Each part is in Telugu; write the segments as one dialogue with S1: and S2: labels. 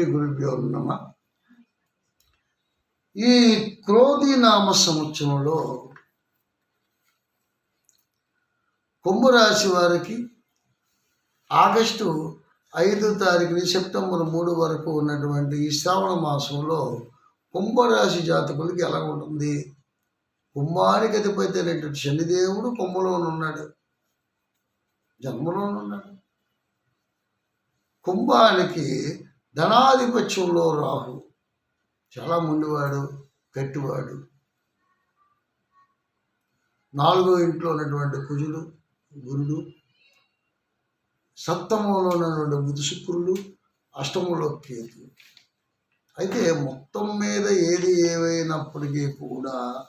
S1: శ్రీ గురుభ్యో నమ. ఈ క్రోధి నామ సంవత్సరంలో కుంభరాశి వారికి ఆగస్టు ఐదు తారీఖుని సెప్టెంబర్ మూడు వరకు ఉన్నటువంటి ఈ శ్రావణ మాసంలో కుంభరాశి జాతకులకి ఎలా ఉంటుంది? కుంభానికి అధిపతి అయినటువంటి శనిదేవుడు కుంభలో ఉన్నాడు. జన్మలో ఉన్నాడు. కుంభానికి ధనాధిపత్యంలో రాహు చాలా ముందువాడు గట్టివాడు. నాలుగో ఇంట్లో ఉన్నటువంటి కుజులు గురుడు. సప్తమంలో ఉన్నటువంటి బుధ శుక్రులు అష్టమంలో కేతు అయితే మొత్తం మీద ఏది ఏవైనప్పటికీ కూడా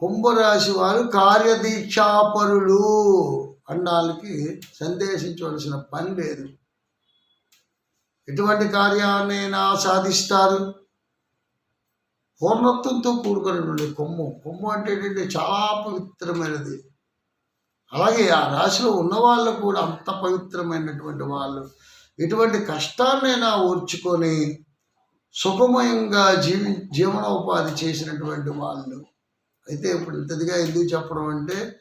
S1: కుంభరాశి వారు కార్యదీక్షాపరులు అనడానికి సందేశించవలసిన పని లేదు. ఎటువంటి కార్యాన్నైనా సాధిస్తారు. పూర్ణత్వంతో కూడుకున్నటువంటి కొమ్ము. కొమ్ము అంటే ఏంటంటే చాలా పవిత్రమైనది. అలాగే ఆ రాశిలో ఉన్న వాళ్ళు కూడా అంత పవిత్రమైనటువంటి వాళ్ళు. ఎటువంటి కష్టాన్నైనా ఓర్చుకొని సుఖమయంగా జీవి జీవనోపాధి చేసినటువంటి వాళ్ళు. అయితే ఇప్పుడు ఇంతదిగా ఎందుకు చెప్పడం అంటే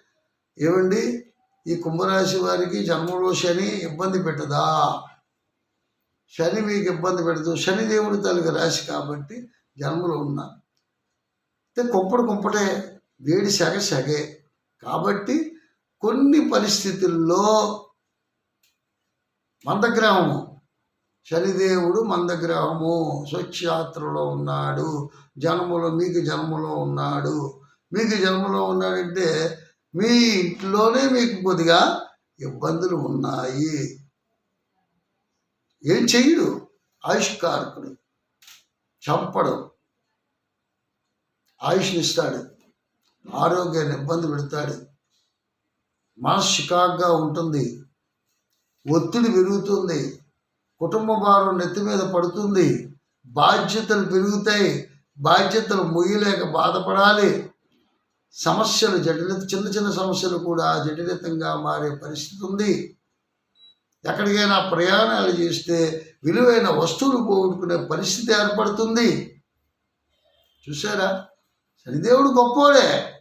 S1: ఏమండి? ఈ కుంభరాశి వారికి జన్మలో శని ఇబ్బంది పెట్టదా? శని మీకు ఇబ్బంది పెడుతూ శనిదేవుడు దేవుడి రాశి కాబట్టి జన్మలో ఉన్న అంటే కుంపడు కుంపటే వేడి సగ సెగే కాబట్టి కొన్ని పరిస్థితుల్లో మందగ్రహము శనిదేవుడు మందగ్రహము స్వచ్ఛయాత్రలో ఉన్నాడు జన్మలో మీకు జన్మలో ఉన్నాడు. మీకు జన్మలో ఉన్నాడంటే మీ ఇంట్లోనే మీకు కొద్దిగా ఇబ్బందులు ఉన్నాయి. ఏం చెయ్యడు. ఆయుష్కారకుడు. చంపడం. ఆయుష్నిస్తాడు. ఆరోగ్యాన్ని ఇబ్బంది పెడతాడు. మనసు చికాగ్గా ఉంటుంది. ఒత్తిడి పెరుగుతుంది. కుటుంబ భారం నెత్తి మీద పడుతుంది. బాధ్యతలు పెరుగుతాయి. బాధ్యతలు మొయ్యలేక బాధపడాలి. సమస్యలు జటిల చిన్న చిన్న సమస్యలు కూడా జటిలితంగా మారే పరిస్థితి ఉంది. ఎక్కడికైనా ప్రయాణాలు చేస్తే విలువైన వస్తువులు పోగొట్టుకునే పరిస్థితి ఏర్పడుతుంది. చూసారా శనిదేవుడు గొప్పోడే.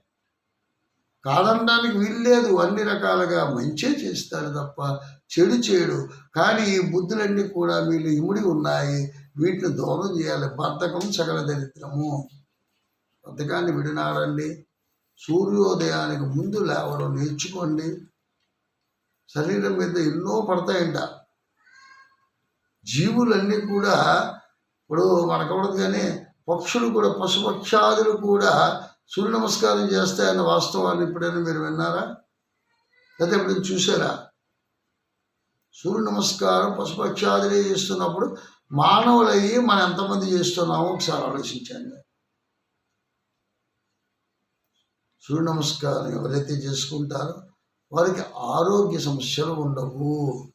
S1: కాదనడానికి వీల్లేదు అన్ని రకాలుగా మంచే చేస్తాడు తప్ప చెడు చేయడు. కానీ ఈ బుద్ధులన్నీ కూడా వీళ్ళు ఇముడి ఉన్నాయి. వీటిని దూరం చేయాలి. బద్ధకం సకల దరిద్రము. బద్ధకాన్ని విడినాడండి. సూర్యోదయానికి ముందు లేవడం నేర్చుకోండి. శరీరం మీద ఎన్నో పడతాయంట. జీవులన్నీ కూడా ఇప్పుడు మనకవడదు కానీ పక్షులు కూడా పశుపక్షాదులు కూడా సూర్య నమస్కారం చేస్తాయన్న వాస్తవాన్ని ఎప్పుడైనా మీరు విన్నారా? లేదా ఎప్పుడైనా చూసారా? సూర్య నమస్కారం పశుపక్షాదులే చేస్తున్నప్పుడు మానవులయ్యి మనం ఎంతమంది చేస్తున్నామో ఒకసారి ఆలోచించండి. సూర్య నమస్కారం ఎవరైతే చేసుకుంటారో వారికి ఆరోగ్య సమస్యలు ఉండవు.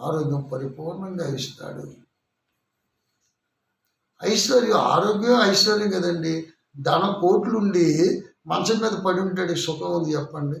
S1: ఆరోగ్యం పరిపూర్ణంగా ఇస్తాడు. ఐశ్వర్యం ఆరోగ్యం ఐశ్వర్యం కదండి. ధన కోట్లుండి మంచం మీద పడి ఉంటాడు సుఖం ఉంది చెప్పండి.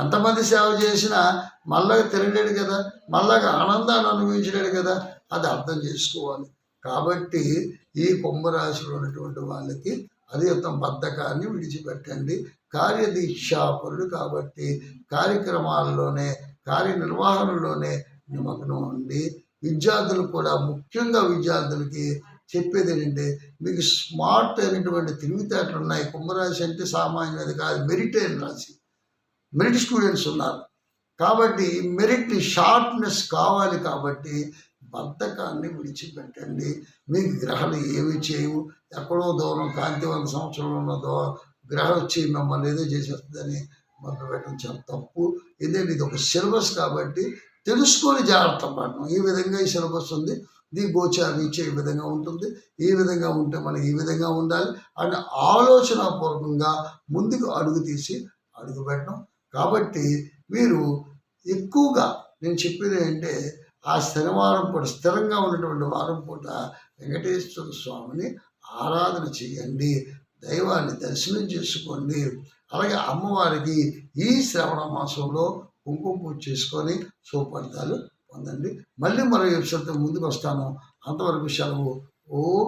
S1: ఎంతమంది సేవ చేసినా మళ్ళా తిరగలేడు కదా మళ్ళాగా ఆనందాన్ని అనుభవించలేడు కదా అది అర్థం చేసుకోవాలి. కాబట్టి ఈ కుంభరాశిలో ఉన్నటువంటి వాళ్ళకి అది యొక్క బద్ధకాన్ని విడిచిపెట్టండి. కార్యదీక్షాపరుడు కాబట్టి కార్యక్రమాల్లోనే కార్యనిర్వహణలోనే నిమగ్నం ఉండి విద్యార్థులు కూడా ముఖ్యంగా విద్యార్థులకి చెప్పేది ఏంటంటే మీకు స్మార్ట్ అయినటువంటి తెలివితేటలు ఉన్నాయి. కుంభరాశి అంటే సామాన్యది కాదు మెరిట్ అయిన రాశి. మెరిట్ స్టూడెంట్స్ ఉన్నారు. కాబట్టి మెరిట్ షార్ప్నెస్ కావాలి కాబట్టి బద్ధకాన్ని విడిచిపెట్టండి. మీకు గ్రహాలు ఏమి చేయవు. ఎక్కడో దూరం కాంతివంత సంవత్సరంలో ఉన్న దో గ్రహం వచ్చి మిమ్మల్ని ఏదో చేసేస్తుందని మొదలు పెట్టడం చాలా తప్పు. ఎందుకంటే ఇది ఒక సిలబస్ కాబట్టి తెలుసుకొని జాగ్రత్త పడడం. ఈ విధంగా ఈ సిలబస్ ఉంది. ఇది గోచార ఇచ్చే ఈ విధంగా ఉంటుంది. ఈ విధంగా ఉంటే మనం ఈ విధంగా ఉండాలి అని ఆలోచనాపూర్వకంగా ముందుకు అడుగు తీసి అడుగు పెట్టడం. కాబట్టి మీరు ఎక్కువగా నేను చెప్పేది ఏంటంటే ఆ శనివారం పూట స్థిరంగా ఉన్నటువంటి వారం పూట వెంకటేశ్వర స్వామిని ఆరాధన చేయండి. దైవాన్ని దర్శనం చేసుకోండి. అలాగే అమ్మవారికి ఈ శ్రవణ మాసంలో కుంకుమ పూజ చేసుకొని సుఫలితాలు పొందండి. మళ్ళీ మరో ఎపిసోడ్తో ముందుకు వస్తాను. అంతవరకు సెలవు. ఓ